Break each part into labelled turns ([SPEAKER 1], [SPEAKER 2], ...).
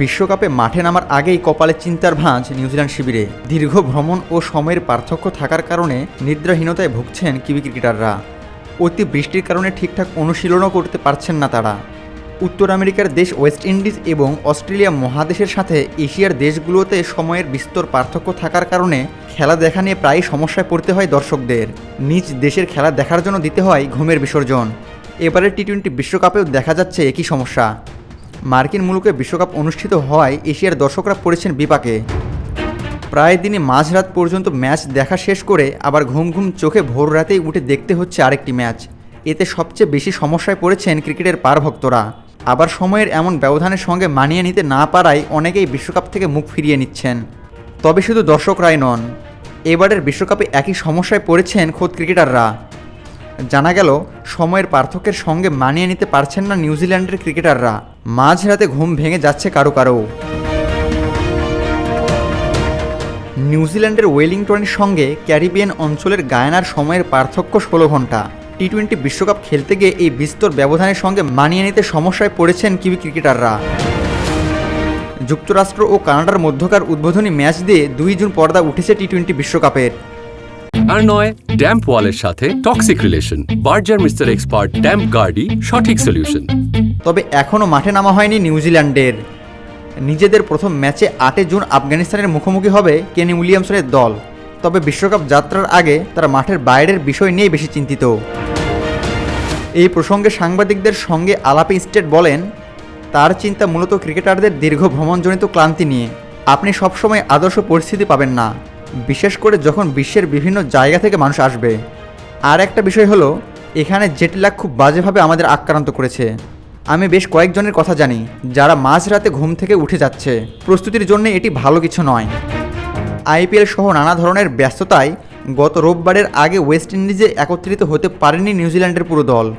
[SPEAKER 1] বিশ্বকাপে মাঠে নামার আগেই কপালে চিন্তার ভাঁজ নিউজিল্যান্ড শিবিরে। দীর্ঘ ভ্রমণ ও সময়ের পার্থক্য থাকার কারণে নিদ্রাহীনতায় ভুগছেন কিবি ক্রিকেটাররা। অতি বৃষ্টির কারণে ঠিকঠাক অনুশীলনও করতে পারছেন না তারা। উত্তর আমেরিকার দেশ ওয়েস্ট ইন্ডিজ এবং অস্ট্রেলিয়া মহাদেশের সাথে এশিয়ার দেশগুলোতে সময়ের বিস্তর পার্থক্য থাকার কারণে খেলা দেখা নিয়ে প্রায় সমস্যায় পড়তে হয় দর্শকদের। নিজ দেশের খেলা দেখার জন্য দিতে হয় ঘুমের বিসর্জন। এবারে টি টোয়েন্টি বিশ্বকাপেও দেখা যাচ্ছে একই সমস্যা। মার্কিন মুলুকে বিশ্বকাপ অনুষ্ঠিত হওয়ায় এশিয়ার দর্শকরা পড়েছেন বিপাকে। প্রায় দিনই মাঝরাত পর্যন্ত ম্যাচ দেখা শেষ করে আবার ঘুম ঘুম চোখে ভোর রাতেই উঠে দেখতে হচ্ছে আরেকটি ম্যাচ। এতে সবচেয়ে বেশি সমস্যায় পড়েছেন ক্রিকেটের পারভক্তরা আবার সময়ের এমন ব্যবধানের সঙ্গে মানিয়ে নিতে না পারায় অনেকেই বিশ্বকাপ থেকে মুখ ফিরিয়ে নিচ্ছেন। তবে শুধু দর্শকরাই নন, এবারের বিশ্বকাপে একই সমস্যায় পড়েছেন খোদ ক্রিকেটাররা। জানা গেল, সময়ের পার্থক্যের সঙ্গে মানিয়ে নিতে পারছেন না নিউজিল্যান্ডের ক্রিকেটাররা। মাঝরাতে ঘুম ভেঙে যাচ্ছে কারও কারও। নিউজিল্যান্ডের ওয়েলিংটনের সঙ্গে ক্যারিবিয়ান অঞ্চলের গায়ানার সময়ের পার্থক্য ষোলো ঘণ্টা। টি টোয়েন্টি বিশ্বকাপ খেলতে গিয়ে এই বিস্তর ব্যবধানের সঙ্গে মানিয়ে নিতে সমস্যায় পড়েছেন কিবি ক্রিকেটাররা। যুক্তরাষ্ট্র ও কানাডার মধ্যকার উদ্বোধনী ম্যাচ দিয়ে দুই জুন পর্দা উঠেছে টি টোয়েন্টি বিশ্বকাপের।
[SPEAKER 2] আর নয় ড্যাম্প ওয়ালের সাথে toxic relation Berger mister expert damp গার্ডই সঠিক সলিউশন
[SPEAKER 1] তবে এখনও মাঠে নামা হয়নি নিউজিল্যান্ডের নিজেদের প্রথম ম্যাচে আটই জুন আফগানিস্তানের মুখোমুখি হবে কেনি উইলিয়ামসনের দল। তবে বিশ্বকাপ যাত্রার আগে তারা মাঠের বাইরের বিষয় নিয়ে বেশি চিন্তিত। এই প্রসঙ্গে সাংবাদিকদের সঙ্গে আলাপে স্টেট বলেন, তার চিন্তা মূলত ক্রিকেটারদের দীর্ঘ ভ্রমণজনিত ক্লান্তি নিয়ে। আপনি সবসময় আদর্শ পরিস্থিতি পাবেন না। বিশেষ করে যখন বিশ্বের বিভিন্ন জায়গা থেকে মানুষ আসবে। আর একটা বিষয় হলো, এখানে জেটল্যাগ খুব বাজেভাবে আমাদের আক্রান্ত করেছে। আমি বেশ কয়েকজনের কথা জানি, যারা মাঝরাতে ঘুম থেকে উঠে যাচ্ছে। প্রস্তুতির জন্য এটি ভালো কিছু নয়। আইপিএল সহ নানা ধরনের ব্যস্ততায় গত রোববারের আগে ওয়েস্ট ইন্ডিজে একত্রিত হতে পারেনি নিউজিল্যান্ডের পুরো দল।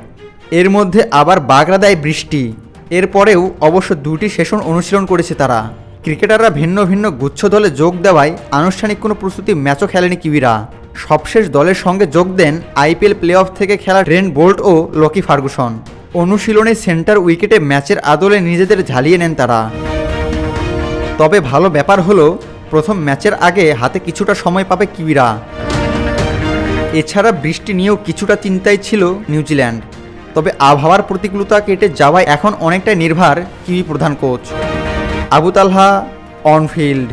[SPEAKER 1] এর মধ্যে আবার বাগড়াদায় বৃষ্টি। এরপরেও অবশ্য দুটি সেশন অনুশীলন করেছে তারা। ক্রিকেটাররা ভিন্ন ভিন্ন গুচ্ছ দলে যোগ দেওয়ায় আনুষ্ঠানিক কোনো প্রস্তুতি ম্যাচও খেলেনি কিবিরা সবশেষ দলের সঙ্গে যোগ দেন আইপিএল প্লে অফ থেকে খেলা ট্রেন বোল্ট ও লকি ফার্গুসন। অনুশীলনে সেন্টার উইকেটে ম্যাচের আদলে নিজেদের ঝালিয়ে নেন তারা। তবে ভালো ব্যাপার হলো, প্রথম ম্যাচের আগে হাতে কিছুটা সময় পাবে কিবিরা এছাড়া বৃষ্টি নিয়েও কিছুটা চিন্তায় ছিল নিউজিল্যান্ড। তবে আবহাওয়ার প্রতিকূলতা কেটে যাওয়ায় এখন অনেকটাই নির্ভর কিউই প্রধান কোচ। আবু তালহা অনফিল্ড।